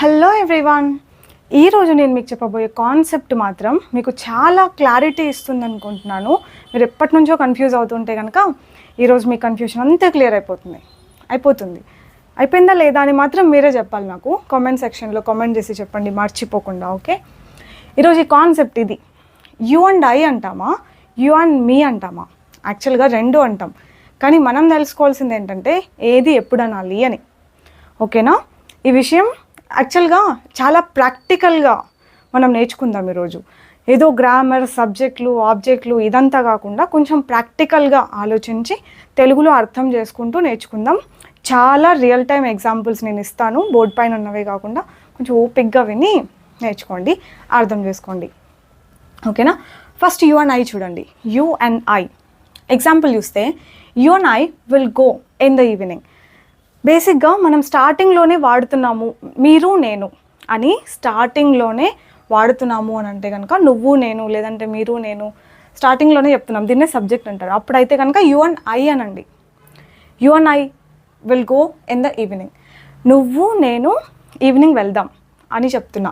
Hello everyone ఈరోజు నేను మీకు చెప్పబోయే కాన్సెప్ట్ మాత్రం మీకు చాలా క్లారిటీ ఇస్తుంది అనుకుంటున్నాను. మీరు ఎప్పటి నుంచో కన్ఫ్యూజ్ అవుతుంటే కనుక ఈరోజు మీ కన్ఫ్యూషన్ అంతా క్లియర్ అయిపోతుంది. అయిపోతుంది. అయిపోయిందా లేదా అని మాత్రం మీరే చెప్పాలి నాకు. కామెంట్ సెక్షన్లో కామెంట్ చేసి చెప్పండి. మర్చిపోకుండా ఓకే ఈరోజు ఈ కాన్సెప్ట్ ఇది. యు అండ్ ఐ అంటామా? యు అండ్ మీ అంటామా? యాక్చువల్గా రెండు అంటాం. కానీ మనం తెలుసుకోవాల్సింది ఏంటంటే ఏది ఎప్పుడు అనాలి అని ఓకేనా ఈ విషయం యాక్చువల్గా చాలా ప్రాక్టికల్గా మనం నేర్చుకుందాం ఈరోజు. ఏదో గ్రామర్ సబ్జెక్టులు ఆబ్జెక్టులు ఇదంతా కాకుండా కొంచెం ప్రాక్టికల్గా ఆలోచించి తెలుగులో అర్థం చేసుకుంటూ నేర్చుకుందాం. చాలా రియల్ టైం ఎగ్జాంపుల్స్ నేను ఇస్తాను. బోర్డ్ పైన ఉన్నవే కాకుండా కొంచెం ఓపిక్గా విని నేర్చుకోండి. అర్థం చేసుకోండి. ఓకేనా ఫస్ట్ యూ అండ్ ఐ చూడండి. యూ అండ్ ఐ ఎగ్జాంపుల్ చూస్తే you and I will go in the evening బేసిక్గా మనం స్టార్టింగ్లోనే వాడుతున్నాము మీరు నేను అని స్టార్టింగ్లోనే వాడుతున్నాము అని అంటే కనుక నువ్వు నేను లేదంటే మీరు నేను స్టార్టింగ్లోనే చెప్తున్నాం. దీన్నే సబ్జెక్ట్ అంటారు. అప్పుడైతే కనుక యూ అండ్ ఐ అనండి. You and I will go in the evening. నువ్వు నేను ఈవినింగ్ వెళ్దాం అని చెప్తున్నా.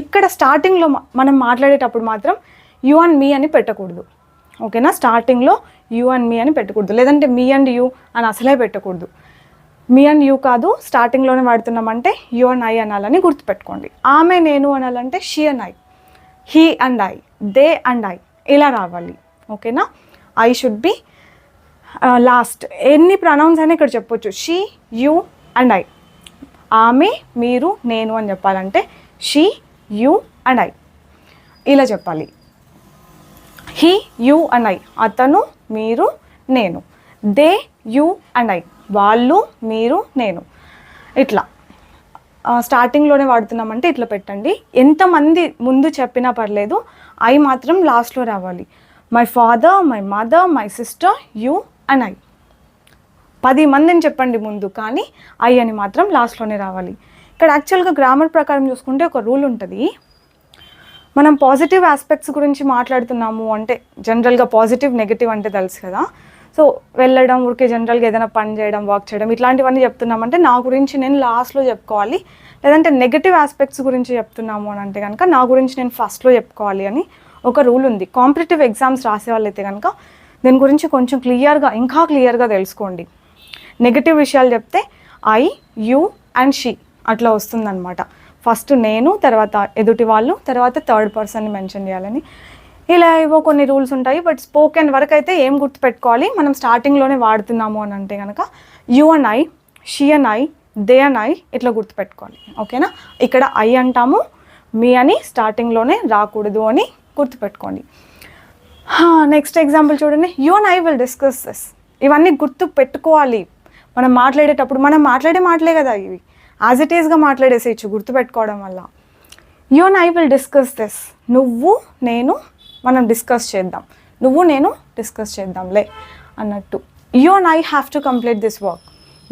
ఇక్కడ స్టార్టింగ్లో మనం మాట్లాడేటప్పుడు మాత్రం యు అండ్ మీ అని పెట్టకూడదు. ఓకేనా? స్టార్టింగ్లో యు అండ్ మీ అని పెట్టకూడదు. లేదంటే మీ అండ్ యూ అని అసలే పెట్టకూడదు. మీ అండ్ యూ కాదు స్టార్టింగ్లోనే వాడుతున్నామంటే యూ అండ్ ఐ అనాలని గుర్తుపెట్టుకోండి. ఆమె నేను అనాలంటే she and I. He and I they and I. ఇలా రావాలి. ఓకేనా? ఐ షుడ్ బి లాస్ట్ ఎన్ని ప్రొనౌన్స్ అయినా ఇక్కడ చెప్పొచ్చు. She you and I. ఆమె మీరు నేను అని చెప్పాలంటే షీ యూ అండ్ ఐ. ఇలా చెప్పాలి. He you and I. అతను మీరు నేను. They you and I. వాళ్ళు మీరు నేను. ఇట్లా. స్టార్టింగ్లోనే వాడుతున్నామంటే ఇట్లా పెట్టండి. ఎంతమంది ముందు చెప్పినా పర్లేదు ఐ మాత్రం లాస్ట్లో రావాలి. My father my mother my sister you and I పది మందిని చెప్పండి ముందు కానీ ఐ అని మాత్రం లాస్ట్లోనే రావాలి. ఇక్కడ యాక్చువల్గా గ్రామర్ ప్రకారం చూసుకుంటే ఒక రూల్ ఉంటుంది. మనం పాజిటివ్ ఆస్పెక్ట్స్ గురించి మాట్లాడుతున్నాము అంటే జనరల్గా పాజిటివ్ నెగిటివ్ అంటే తెలుసు కదా. సో వెళ్ళడం ఊరికే జనరల్గా ఏదైనా పని చేయడం వర్క్ చేయడం ఇట్లాంటివన్నీ చెప్తున్నామంటే నా గురించి నేను లాస్ట్లో చెప్పుకోవాలి. లేదంటే నెగిటివ్ ఆస్పెక్ట్స్ గురించి చెప్తున్నాము అని అంటే కనుక నా గురించి నేను ఫస్ట్లో చెప్పుకోవాలి అని ఒక రూల్ ఉంది. కాంపిటేటివ్ ఎగ్జామ్స్ రాసే వాళ్ళైతే కనుక దీని గురించి కొంచెం క్లియర్గా ఇంకా క్లియర్గా తెలుసుకోండి. నెగిటివ్ విషయాలు చెప్తే ఐ యూ అండ్ షీ అట్లా వస్తుందన్నమాట. ఫస్ట్ నేను తర్వాత ఎదుటి వాళ్ళు తర్వాత థర్డ్ పర్సన్ని మెన్షన్ చేయాలని. ఇలా ఏవో కొన్ని రూల్స్ ఉంటాయి బట్ స్పోకెన్ వరకు అయితే ఏం గుర్తుపెట్టుకోవాలి? మనం స్టార్టింగ్లోనే వాడుతున్నాము అని అంటే కనుక you and I she and I they and I ఇట్లా గుర్తుపెట్టుకోవాలి ఓకేనా? ఇక్కడ ఐ అంటాము మీ అని స్టార్టింగ్లోనే రాకూడదు అని గుర్తుపెట్టుకోండి. నెక్స్ట్ ఎగ్జాంపుల్ చూడండి. You and I will discuss this. ఇవన్నీ గుర్తు పెట్టుకోవాలి మనం మాట్లాడేటప్పుడు మనం మాట్లాడే మాటలే కదా ఇవి. యాజ్ ఇట్ ఈస్గా మాట్లాడేసేయచ్చు గుర్తుపెట్టుకోవడం వల్ల. You and I will discuss this. నువ్వు నేను మనం డిస్కస్ చేద్దాం. నువ్వు నేను డిస్కస్ చేద్దాంలే అన్నట్టు. You and I have to complete this work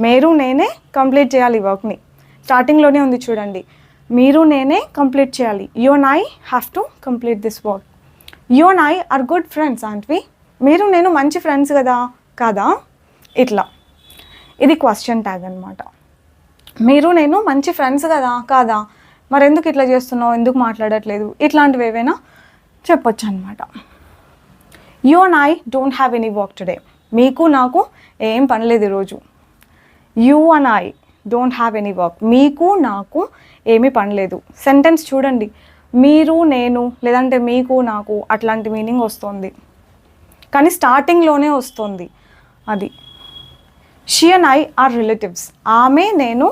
మీరు నేనే కంప్లీట్ చేయాలి వర్క్ని స్టార్టింగ్లోనే ఉంది చూడండి. మీరు నేనే కంప్లీట్ చేయాలి. You and I have to complete this work you and I are good friends ఆంట్వి మీరు నేను మంచి ఫ్రెండ్స్ కదా? కదా? ఇట్లా. ఇది క్వశ్చన్ ట్యాగ్ అనమాట మీరు నేను మంచి ఫ్రెండ్స్ కదా? కాదా? మరి ఎందుకు ఇట్లా చేస్తున్నావు? ఎందుకు మాట్లాడట్లేదు? ఇట్లాంటివి ఏవైనా చెప్పొచ్చు అనమాట you and I don't have any work today మీకు నాకు ఏం పనిలేదు ఈరోజు. You and I don't have any work మీకు నాకు ఏమీ పనిలేదు సెంటెన్స్ చూడండి. మీరు నేను లేదంటే మీకు నాకు అట్లాంటి మీనింగ్ వస్తుంది. కానీ స్టార్టింగ్లోనే వస్తుంది అది. She and I are relatives ఆమె నేను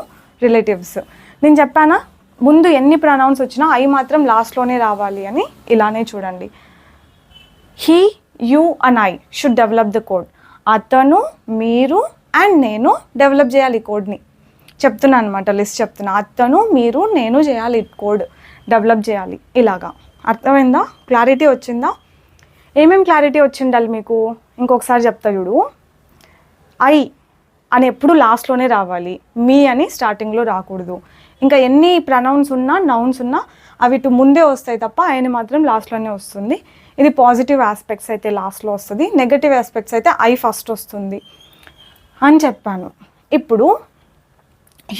రిలేటివ్స్ నేను చెప్పానా? ముందు ఎన్ని ప్రొనౌన్స్ వచ్చినా ఐ మాత్రం లాస్ట్లోనే రావాలి అని ఇలానే చూడండి. He you and I should develop the code అతను మీరు అండ్ నేను డెవలప్ చేయాలి ఈ కోడ్ని చెప్తున్నా అనమాట లిస్ట్ చెప్తున్నా. అతను మీరు నేను చేయాలి ఈ కోడ్ డెవలప్ చేయాలి. ఇలాగా. అర్థమైందా? క్లారిటీ వచ్చిందా? ఏమేం క్లారిటీ వచ్చిండాలి మీకు? ఇంకొకసారి చెప్తా చూడు. ఐ అని ఎప్పుడు లాస్ట్లోనే రావాలి. మీ అని స్టార్టింగ్లో రాకూడదు. ఇంకా ఎన్ని ప్రనౌన్స్ ఉన్నా నౌన్స్ ఉన్నా అవి ఇటు ముందే వస్తాయి తప్ప ఆయన మాత్రం లాస్ట్లోనే వస్తుంది. ఇది పాజిటివ్ ఆస్పెక్ట్స్ అయితే లాస్ట్లో వస్తుంది. నెగటివ్ ఆస్పెక్ట్స్ అయితే ఐ ఫస్ట్ వస్తుంది. అని చెప్పాను. ఇప్పుడు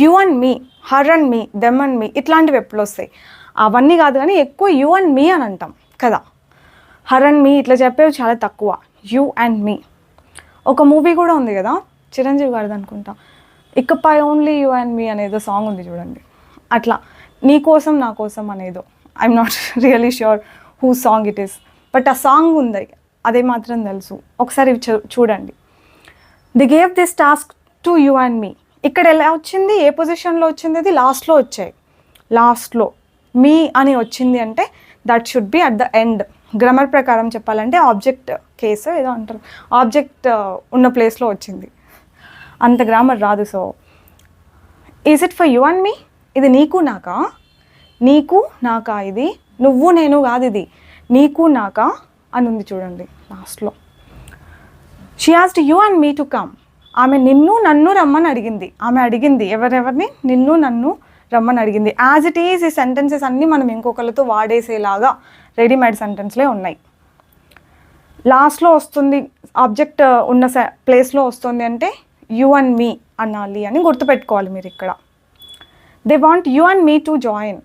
you and me her and me them and me ఇట్లాంటివి ఎప్పుడు వస్తాయి? అవన్నీ కాదు కానీ ఎక్కువ యు అండ్ మీ అని అంటాం కదా. హర్ అండ్ మీ ఇట్లా చెప్పేవి చాలా తక్కువ. యు అండ్ మీ ఒక మూవీ కూడా ఉంది కదా? చిరంజీవి గారిది అనుకుంటా. ఇకపై ఓన్లీ యూ అండ్ మీ అనేదో సాంగ్ ఉంది చూడండి. అట్లా నీ కోసం నా కోసం అనేదో. I'm not really sure who sang it is but ఆ సాంగ్ ఉంది అదే మాత్రం తెలుసు. ఒకసారి చూ- చూడండి. They gave this task to you and me ఇక్కడ ఎలా వచ్చింది? ఏ పొజిషన్లో వచ్చింది? అది లాస్ట్లో వచ్చాయి. లాస్ట్లో మీ అని వచ్చింది అంటే that should be at the end grammar ప్రకారం చెప్పాలంటే ఆబ్జెక్ట్ కేసు ఏదో అంటారు. ఆబ్జెక్ట్ uh, ఉన్న ప్లేస్లో వచ్చింది. అంత గ్రామర్ రాదు so is it for you and me ఇది నీకు నాకా? నీకు నాకా ఇది? నువ్వు నేను కాదు ఇది. నీకు నాకా? అని ఉంది చూడండి లాస్ట్లో she asked you and me to come ఆమె నిన్ను నన్ను రమ్మని అడిగింది. ఆమె అడిగింది ఎవరెవరిని? నిన్ను నన్ను రమ్మని అడిగింది. యాజ్ ఇట్ ఈజ్ ఈ సెంటెన్సెస్ అన్నీ మనం ఇంకొకరితో వాడేసేలాగా రెడీమేడ్ సెంటెన్స్లే ఉన్నాయి. లాస్ట్లో వస్తుంది ఆబ్జెక్ట్ uh, ఉన్న ప్లేస్లో వస్తుంది అంటే యూ అండ్ మీ అనాలి అని గుర్తుపెట్టుకోవాలి మీరు ఇక్కడ. They want you and me to join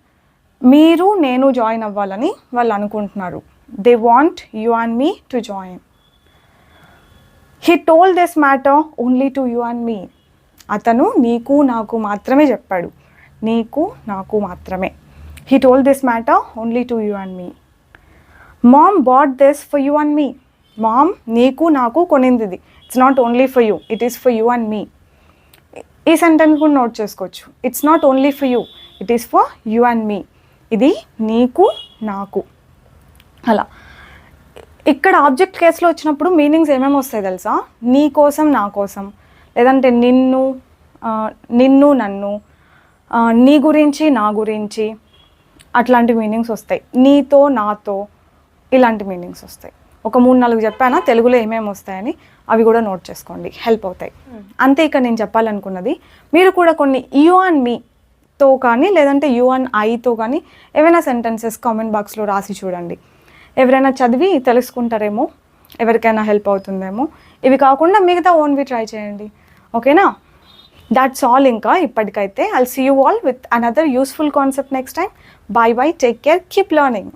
మీరు నేను జాయిన్ అవ్వాలని వాళ్ళు అనుకుంటున్నారు. They want you and me to join he told this matter only to you and me అతను నీకు నాకు మాత్రమే చెప్పాడు. నీకు నాకు మాత్రమే. He told this matter only to you and me mom bought this for you and me mom నీకు నాకు కొనింది it's not only for you it is for you and me ఈ సెంటెన్స్ కూడా నోట్ చేసుకోవచ్చు. It's not only for you it is for you and me ఇది నీకు నాకు. అలా. ఇక్కడ ఆబ్జెక్ట్ కేసులో వచ్చినప్పుడు మీనింగ్స్ ఏమేమి వస్తాయి తెలుసా? నీ కోసం నా కోసం. లేదంటే నిన్ను నిన్ను నన్ను నీ గురించి నా గురించి అట్లాంటి మీనింగ్స్ వస్తాయి. నీతో నాతో ఇలాంటి మీనింగ్స్ వస్తాయి. ఒక మూడు నాలుగు చెప్పానా తెలుగులో ఏమేమి వస్తాయని అవి కూడా నోట్ చేసుకోండి. హెల్ప్ అవుతాయి. అంతే ఇక నేను చెప్పాలనుకున్నది మీరు కూడా కొన్ని యూ అండ్ మీతో కానీ లేదంటే యూ అండ్ ఐతో కానీ ఏవైనా సెంటెన్సెస్ కామెంట్ బాక్స్లో రాసి చూడండి. ఎవరైనా చదివి తెలుసుకుంటారేమో ఎవరికైనా హెల్ప్ అవుతుందేమో ఇవి కాకుండా మిగతా ఓన్వి ట్రై చేయండి. ఓకేనా దాట్స్ ఆల్ ఇంకా ఇప్పటికైతే. I'll see you all with another useful concept next time bye bye take care keep learning